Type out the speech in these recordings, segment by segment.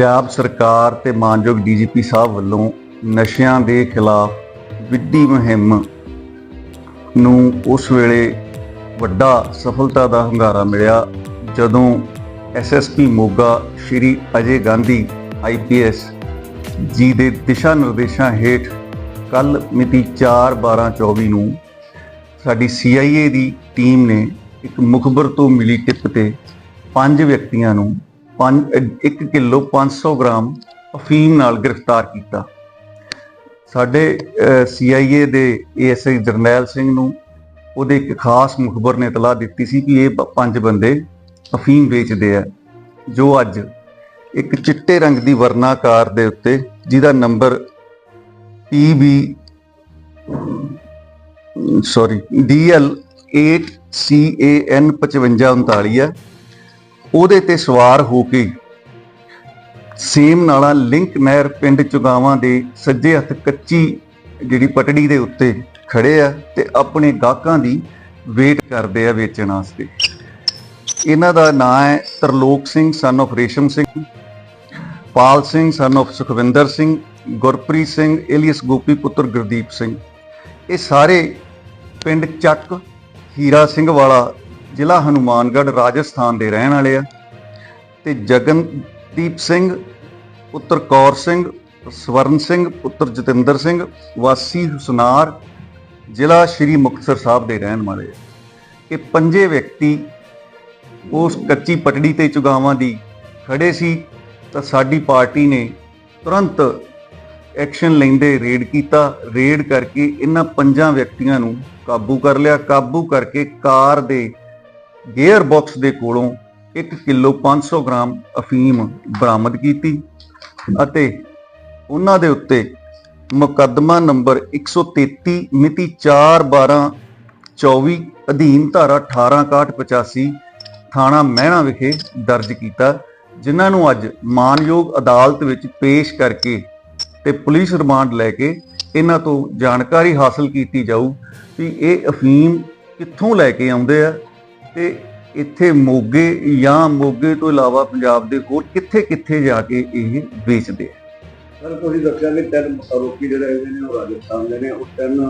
ਪੰਜਾਬ ਸਰਕਾਰ ਤੇ ਮਾਨਯੋਗ ਡੀਜੀਪੀ ਸਾਹਿਬ ਵੱਲੋਂ ਨਸ਼ਿਆਂ ਦੇ ਖਿਲਾਫ ਵਿੱਢੀ ਮੁਹਿੰਮ ਨੂੰ ਉਸ ਵੇਲੇ ਵੱਡਾ ਸਫਲਤਾ ਦਾ ਹੰਗਾਰਾ ਮਿਲਿਆ, ਜਦੋਂ ਐਸਐਸਪੀ ਮੋਗਾ ਸ਼੍ਰੀ ਅਜੇ ਗਾਂਧੀ ਆਈਪੀਐਸ ਜੀ ਦੇ ਦਿਸ਼ਾ ਨਿਰਦੇਸ਼ਾਂ ਹੇਠ ਕੱਲ ਮਿਤੀ 4/12/24 ਨੂੰ ਸਾਡੀ CIA ਦੀ ਟੀਮ ਨੇ ਇੱਕ ਮੁਖਬਰ ਤੋਂ ਮਿਲੀ ਟਿਪ ਤੇ ਪੰਜ ਵਿਅਕਤੀਆਂ ਨੂੰ 1 ਕਿਲੋ 500 ਗ੍ਰਾਮ ਅਫੀਮ ਨਾਲ ਗ੍ਰਿਫਤਾਰ ਕੀਤਾ। ਸਾਡੇ ਅਹ, CIA ਦੇ ਏਐਸਆਈ ਜਰਨੈਲ ਸਿੰਘ ਨੂੰ ਉਹਦੇ ਇੱਕ ਖਾਸ ਮੁਖਬਰ ਨੇ ਇਤਲਾਹ ਦਿੱਤੀ ਸੀ ਕਿ ਇਹ ਪੰਜ ਬੰਦੇ ਅਫੀਮ ਵੇਚਦੇ ਆ ਜੋ ਅੱਜ ਇੱਕ ਚਿੱਟੇ ਰੰਗ ਦੀ ਵਰਨਾਕਾਰ ਦੇ ਉੱਤੇ ਜਿਹਦਾ number PB sorry DL 8CAN 5539 ਹੈ ਉਹਦੇ ਤੇ ਸਵਾਰ ਹੋ ਕੇ ਸੇਮ ਨਾਲਾ ਲਿੰਕ ਨਹਿਰ ਪਿੰਡ ਚੁਗਾਵਾਂ ਦੇ ਸੱਜੇ ਹੱਥ ਕੱਚੀ ਜਿਹੜੀ ਪਟੜੀ ਦੇ ਉੱਤੇ ਖੜੇ ਆ ਤੇ ਆਪਣੇ ਗਾਹਕਾਂ ਦੀ ਵੇਟ ਕਰਦੇ ਆ ਵੇਚਣ ਵਾਸਤੇ। ਇਹਨਾਂ ਦਾ ਨਾਮ ਹੈ Tarlok Singh son of Resham Singh, Pal Singh son of Sukhwinder Singh, Gurpreet Singh, alias Gopi ਪੁੱਤਰ ਗੁਰਦੀਪ ਸਿੰਘ। ਇਹ ਸਾਰੇ ਪਿੰਡ ਚੱਕ ਹੀਰਾ ਸਿੰਘ ਵਾਲਾ ਜ਼ਿਲ੍ਹਾ ਹਨੂਮਾਨਗੜ੍ਹ ਰਾਜਸਥਾਨ ਦੇ ਰਹਿਣ ਵਾਲੇ ਆ। ਤੇ ਜਗਨਦੀਪ ਸਿੰਘ, ਪੁੱਤਰ ਕੌਰ ਸਿੰਘ, ਸਵਰਨ ਸਿੰਘ, ਪੁੱਤਰ ਜਤਿੰਦਰ ਸਿੰਘ, ਵਾਸੀ ਹੁਸਨਾਰ ਜ਼ਿਲ੍ਹਾ ਸ਼੍ਰੀ ਮੁਕਤਸਰ ਸਾਹਿਬ ਦੇ ਰਹਿਣ ਵਾਲੇ ਆ। ਇਹ ਪੰਜੇ ਵਿਅਕਤੀ ਉਸ ਕੱਚੀ ਪਟੜੀ ਤੇ ਚੁਗਾਵਾਂ ਦੀ ਖੜੇ ਸੀ ਤਾਂ ਸਾਡੀ ਪਾਰਟੀ ਨੇ ਤੁਰੰਤ ਐਕਸ਼ਨ ਲੈਂਦੇ ਰੇਡ ਕੀਤਾ। ਰੇਡ ਕਰਕੇ ਇਹਨਾਂ ਪੰਜਾਂ ਵਿਅਕਤੀਆਂ ਨੂੰ ਕਾਬੂ ਕਰ ਲਿਆ। ਕਾਬੂ ਕਰਕੇ ਕਾਰ ਦੇ ਗੇਅਰ ਬਾਕਸ ਦੇ ਕੋਲੋਂ 1 ਕਿਲੋ 500 ਗ੍ਰਾਮ ਅਫੀਮ ਬਰਾਮਦ ਕੀਤੀ ਅਤੇ ਉਹਨਾਂ ਦੇ ਉੱਤੇ ਮੁਕੱਦਮਾ ਨੰਬਰ 133 ਮਿਤੀ 4/12/24 ਅਧੀਨ ਧਾਰਾ 186185 ਥਾਣਾ ਮਹਿਣਾ ਵਿਖੇ ਦਰਜ ਕੀਤਾ, ਜਿਨ੍ਹਾਂ ਨੂੰ ਅੱਜ ਮਾਨਯੋਗ ਅਦਾਲਤ ਵਿੱਚ ਪੇਸ਼ ਕਰਕੇ ਤੇ ਪੁਲਿਸ ਰਿਮਾਂਡ ਲੈ ਕੇ ਇਹਨਾਂ ਤੋਂ ਜਾਣਕਾਰੀ ਹਾਸਲ ਕੀਤੀ ਜਾਊ ਵੀ ਇਹ ਅਫੀਮ ਕਿੱਥੋਂ ਲੈ ਕੇ ਆਉਂਦੇ ਆ ਤੇ ਇੱਥੇ ਮੋਗੇ ਜਾਂ ਮੋਗੇ ਤੋਂ ਇਲਾਵਾ ਪੰਜਾਬ ਦੇ ਹੋਰ ਕਿੱਥੇ-ਕਿੱਥੇ ਜਾ ਕੇ ਇਹ ਵੇਚਦੇ ਆ ਸਰ ਤੁਸੀਂ ਦੱਸਿਆ ਕਿ ਤਿੰਨ ਆਰੋਪੀ ਜਿਹੜੇ ਹੈਗੇ ਨੇ ਉਹ ਰਾਜਸਥਾਨ ਦੇ ਨੇ ਉਹ ਤਿੰਨ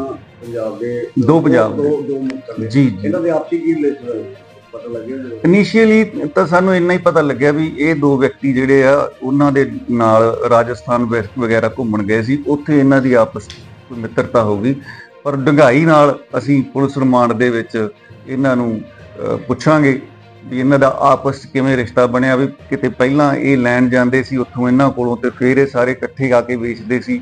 ਪੰਜਾਬ ਦੇ ਦੋ ਪੰਜਾਬ ਦੇ। ਦੋ ਦੇ ਜੀ ਜੀ ਇਹਨਾਂ ਦੇ ਆਪਸੀ ਕੀ ਰਿਲੇਸ਼ਨ ਪਤਾ ਲੱਗਿਆ? ਇਨੀਸ਼ੀਅਲੀ ਤਾਂ ਸਾਨੂੰ ਇੰਨਾ ਹੀ ਪਤਾ ਲੱਗਿਆ ਵੀ ਇਹ ਦੋ ਵਿਅਕਤੀ ਜਿਹੜੇ ਆ ਉਹਨਾਂ ਦੇ ਨਾਲ ਰਾਜਸਥਾਨ ਵਗੈਰਾ ਘੁੰਮਣ ਗਏ ਸੀ ਉੱਥੇ ਇਹਨਾਂ ਦੀ ਆਪਸ ਕੋਈ ਮਿੱਤਰਤਾ ਹੋ ਗਈ ਪਰ ਡੰਗਾਈ ਨਾਲ ਅਸੀਂ ਪੁਲਿਸ ਰਿਮਾਂਡ ਦੇ ਵਿੱਚ ਇਹਨਾਂ ਨੂੰ ਪੁੱਛਾਂਗੇ ਵੀ ਇਹਨਾਂ ਦਾ ਆਪਸ 'ਚ ਕਿਵੇਂ ਰਿਸ਼ਤਾ ਬਣਿਆ ਵੀ ਕਿਤੇ ਪਹਿਲਾਂ ਇਹ ਲੈਣ ਜਾਂਦੇ ਸੀ ਉੱਥੋਂ ਇਹਨਾਂ ਕੋਲੋਂ ਤੇ ਫਿਰ ਇਹ ਸਾਰੇ ਇਕੱਠੇ ਆ ਕੇ ਵੇਚਦੇ ਸੀ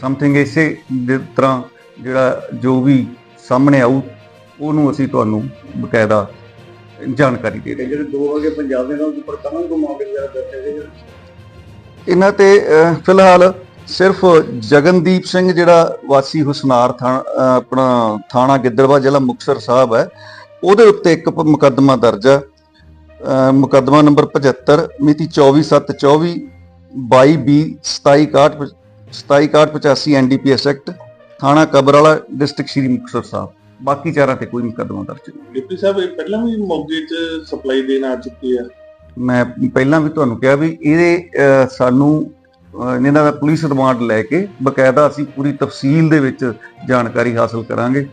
ਸਮਥਿੰਗ ਇਸੇ ਦੇ ਤਰ੍ਹਾਂ ਜਿਹੜਾ ਜੋ ਵੀ ਸਾਹਮਣੇ ਆਊ ਉਹਨੂੰ ਅਸੀਂ ਤੁਹਾਨੂੰ ਬਕਾਇਦਾ ਜਾਣਕਾਰੀ ਦੇ ਰਹੇ ਜਿਹੜੇ ਦੋ ਹੈਗੇ ਪੰਜਾਬ ਦੇ ਨਾਲ ਉੱਪਰ ਕਮਨ ਕੋ ਮਾਮਲੇ ਵਗੈਰਾ ਦੱਸੇ ਗਏ? ਇਹਨਾਂ ਤੇ ਫਿਲਹਾਲ ਸਿਰਫ ਜਗਨਦੀਪ ਸਿੰਘ ਜਿਹੜਾ ਵਾਸੀ ਹੁਸਨਾਰ ਥਾਣਾ ਆਪਣਾ ਥਾਣਾ ਗਿੱਦੜਵਾ ਜ਼ਿਲ੍ਹਾ ਮੁਕਤਸਰ ਸਾਹਿਬ ਹੈ ਉਹਦੇ ਉੱਤੇ ਇੱਕ ਮੁਕੱਦਮਾ ਦਰਜ ਹੈ। ਅਹ, ਮੁਕੱਦਮਾ ਨੰਬਰ 75 ਮਿਤੀ 24724 22B 2761 2785 ਐਨਡੀਪੀਐਸ ਐਕਟ ਥਾਣਾ ਕਬਰਾਲਾ ਡਿਸਟ੍ਰਿਕਟ ਸ਼੍ਰੀ ਮੁਕਤਸਰ ਸਾਹਿਬ। ਬਾਕੀ ਚਾਰਾਂ ਤੇ ਕੋਈ ਮੁਕੱਦਮਾ ਦਰਜ ਨਹੀਂ। ਡਿਪਟੀ ਸਾਹਿਬ ਇਹ ਪਹਿਲਾਂ ਵੀ ਮੋਗੇ 'ਚ ਸਪਲਾਈ ਦੇਣ ਆ ਚੁੱਕੀ ਹੈ? ਮੈਂ ਪਹਿਲਾਂ ਵੀ ਤੁਹਾਨੂੰ ਕਿਹਾ ਵੀ ਇਹਦੇ ਸਾਨੂੰ ਇਹਨਾਂ ਦਾ ਪੁਲਿਸ ਰਿਮਾਂਡ ਲੈ ਕੇ ਬਕਾਇਦਾ ਅਸੀਂ ਪੂਰੀ ਤਫਸੀਲ ਦੇ ਵਿੱਚ ਜਾਣਕਾਰੀ ਹਾਸਲ ਕਰਾਂਗੇ।